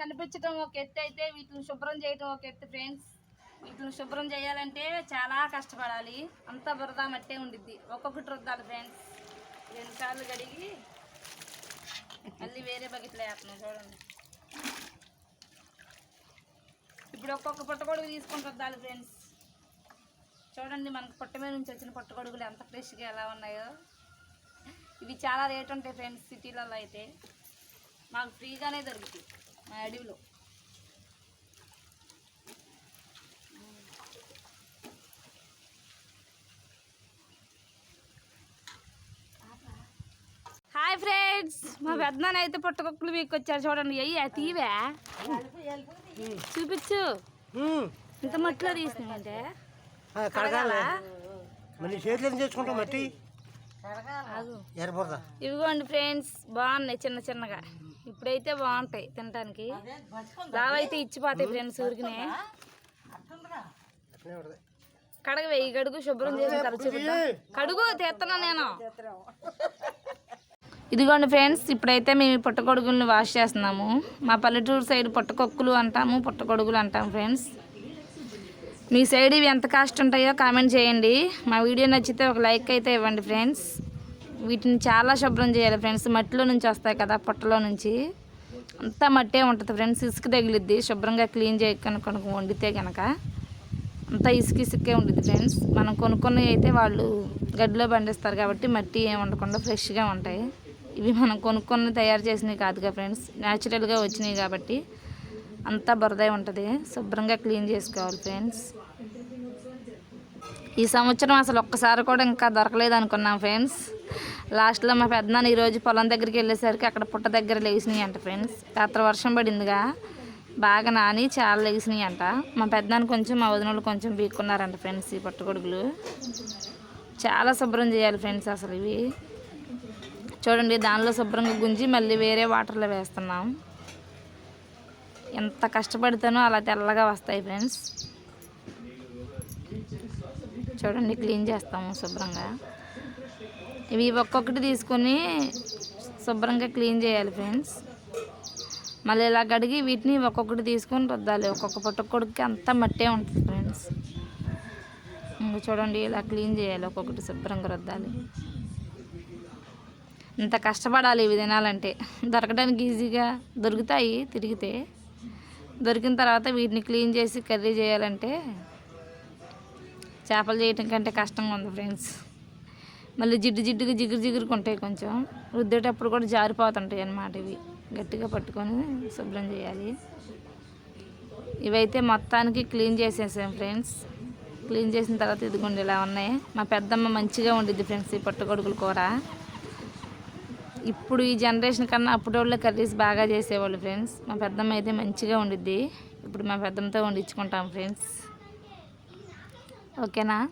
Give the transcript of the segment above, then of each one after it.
కనిపించడం ఒక ఎత్తు అయితే వీటిని శుభ్రం చేయడం ఒక ఎత్తు ఫ్రెండ్స్ వీటిని శుభ్రం చేయాలంటే చాలా కష్టపడాలి. అంతా బురద మట్టే ఉండిద్ది. ఒక్కొక్కటి రుద్దాలి ఫ్రెండ్స్ రెండుసార్లు కడిగి మళ్ళీ వేరే బకెట్లో వేస్తున్నాం చూడండి. ఇప్పుడు ఒక్కొక్క పుట్టగొడుగు తీసుకొని రుద్దాలి ఫ్రెండ్స్ చూడండి మనకు పుట్ట మీద నుంచి వచ్చిన పుట్టగొడుగులు ఎంత ఫ్రెష్గా ఎలా ఉన్నాయో. ఇవి చాలా రేట్ ఉంటాయి ఫ్రెండ్స్ సిటీలలో అయితే. మాకు ఫ్రీగానే దొరుకుతాయి మా అడవిలో. హాయ్ ఫ్రెండ్స్ మా పెద్దనాన్న అయితే పుట్టకొక్కులు మీకు వచ్చారు చూడండి అయ్యి తీవే? చూపించు. ఇంత మట్టిలో తీసినామంటే కడగాలా. మళ్ళీ చేతులు చేసుకుంటాం మట్టి? ఆగు. ఎర్రబురద. ఇవిగోండి ఫ్రెండ్స్ బాగున్నాయి చిన్న చిన్నగా. ఇప్పుడైతే బాగుంటాయి తినడానికి లావైతే ఇచ్చిపోతాయి ఫ్రెండ్స్ ఊరికినే. కడగ వెయ్యి గడుగు శుభ్రం తర్వాత చూపిద్దాం. కడుగు తెస్తున్నా నేను? ఇదిగోండి ఫ్రెండ్స్ ఇప్పుడైతే మేము పుట్టగొడుగుల్ని వాష్ చేస్తున్నాము. మా పల్లెటూరు సైడ్ పుట్టకొక్కులు అంటాము పుట్టగొడుగులు అంటాం ఫ్రెండ్స్. మీ సైడ్ ఇవి ఎంత కాస్ట్ ఉంటాయో కామెంట్ చేయండి. మా వీడియో నచ్చితే ఒక లైక్ అయితే ఇవ్వండి ఫ్రెండ్స్. వీటిని చాలా శుభ్రం చేయాలి ఫ్రెండ్స్. మట్టిలో నుంచి వస్తాయి కదా పొట్టలో నుంచి. అంతా మట్టే ఉంటుంది ఫ్రెండ్స్. ఇసుక తగిలిద్ది శుభ్రంగా క్లీన్ చేయక కనుక వండితే కనుక అంతా ఇసుక ఇసుకే ఉంటుంది ఫ్రెండ్స్. మనం కొనుక్కున్నవి అయితే వాళ్ళు గడ్డిలో పండిస్తారు కాబట్టి మట్టి ఏం ఉండకుండా ఫ్రెష్గా ఉంటాయి. ఇవి మనం కొనుక్కొని తయారు చేసినవి కాదుగా ఫ్రెండ్స్. న్యాచురల్గా వచ్చినాయి కాబట్టి అంతా బురదే ఉంటుంది. శుభ్రంగా క్లీన్ చేసుకోవాలి ఫ్రెండ్స్. ఈ సంవత్సరం అసలు ఒక్కసారి కూడా ఇంకా దొరకలేదు అనుకున్నాం ఫ్రెండ్స్. లాస్ట్లో మా పెద్దనాన్న ఈరోజు పొలం దగ్గరికి వెళ్ళేసరికి అక్కడ పుట్ట దగ్గర లేచినాయి అంట ఫ్రెండ్స్. రాత్రి వర్షం పడిందిగా. బాగా నాని చాలా లేచినాయి అంట. మా పెద్దనాన్న కొంచెం మా వదినోళ్ళు కొంచెం బీక్కున్నారంట ఫ్రెండ్స్ ఈ పట్టుకొడుగులు చాలా శుభ్రం చేయాలి ఫ్రెండ్స్ అసలు ఇవి. చూడండి దానిలో శుభ్రంగా గుంజి మళ్ళీ వేరే వాటర్లో వేస్తున్నాం. ఎంత కష్టపడితేనో అలా తెల్లగా వస్తాయి ఫ్రెండ్స్. చూడండి క్లీన్ చేస్తాము శుభ్రంగా. ఇవి ఒక్కొక్కటి తీసుకొని శుభ్రంగా క్లీన్ చేయాలి ఫ్రెండ్స్. మళ్ళీ ఇలా కడిగి వీటిని ఒక్కొక్కటి తీసుకొని రుద్దాలి. ఒక్కొక్క పుట్టకొడుకుకి అంతా మట్టే ఉంటుంది ఫ్రెండ్స్. ఇంకా చూడండి ఇలా క్లీన్ చేయాలి. ఒక్కొక్కటి శుభ్రంగా రుద్దాలి. ఇంత కష్టపడాలి ఇవి తినాలంటే. దొరకడానికి ఈజీగా దొరుకుతాయి తిరిగితే. దొరికిన తర్వాత వీటిని క్లీన్ చేసి కర్రీ చేయాలంటే చేపలు చేయటం కంటే కష్టంగా ఉంది ఫ్రెండ్స్. మళ్ళీ జిడ్డు జిడ్డుగా జిగురు జిగురుగా ఉంటాయి కొంచెం. రుద్దేటప్పుడు కూడా జారిపోతుంటాయి అన్నమాట ఇవి. గట్టిగా పట్టుకొని శుభ్రం చేయాలి. ఇవైతే మొత్తానికి క్లీన్ చేసేసాం ఫ్రెండ్స్. క్లీన్ చేసిన తర్వాత ఇదిగోండి ఇలా ఉన్నాయి. మా పెద్దమ్మ మంచిగా ఉండిద్ది ఫ్రెండ్స్ ఈ పట్టుకొడుకుల కూర. ఇప్పుడు ఈ జనరేషన్ కన్నా అప్పుడు కర్రీస్ బాగా చేసేవాళ్ళు ఫ్రెండ్స్. మా పెద్దమ్మ అయితే మంచిగా ఉండిద్ది ఇప్పుడు మా పెద్దమ్మతో వండించుకుంటాం ఫ్రెండ్స్. ఓకేనా?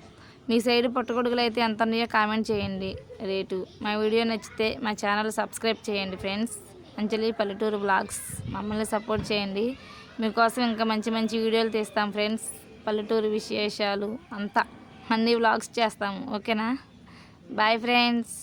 మీ సైడ్ పుట్టగొడుగులు అయితే ఎంత ఉన్నాయో కామెంట్ చేయండి. రేటు. మా వీడియో నచ్చితే మా ఛానల్ సబ్స్క్రైబ్ చేయండి ఫ్రెండ్స్. అంజలి పల్లెటూరు బ్లాగ్స్. మమ్మల్ని సపోర్ట్ చేయండి. మీకోసం ఇంకా మంచి మంచి వీడియోలు తీస్తాం ఫ్రెండ్స్. పల్లెటూరు విశేషాలు అంతా. అన్ని వ్లాగ్స్ చేస్తాము ఓకేనా? Bye friends.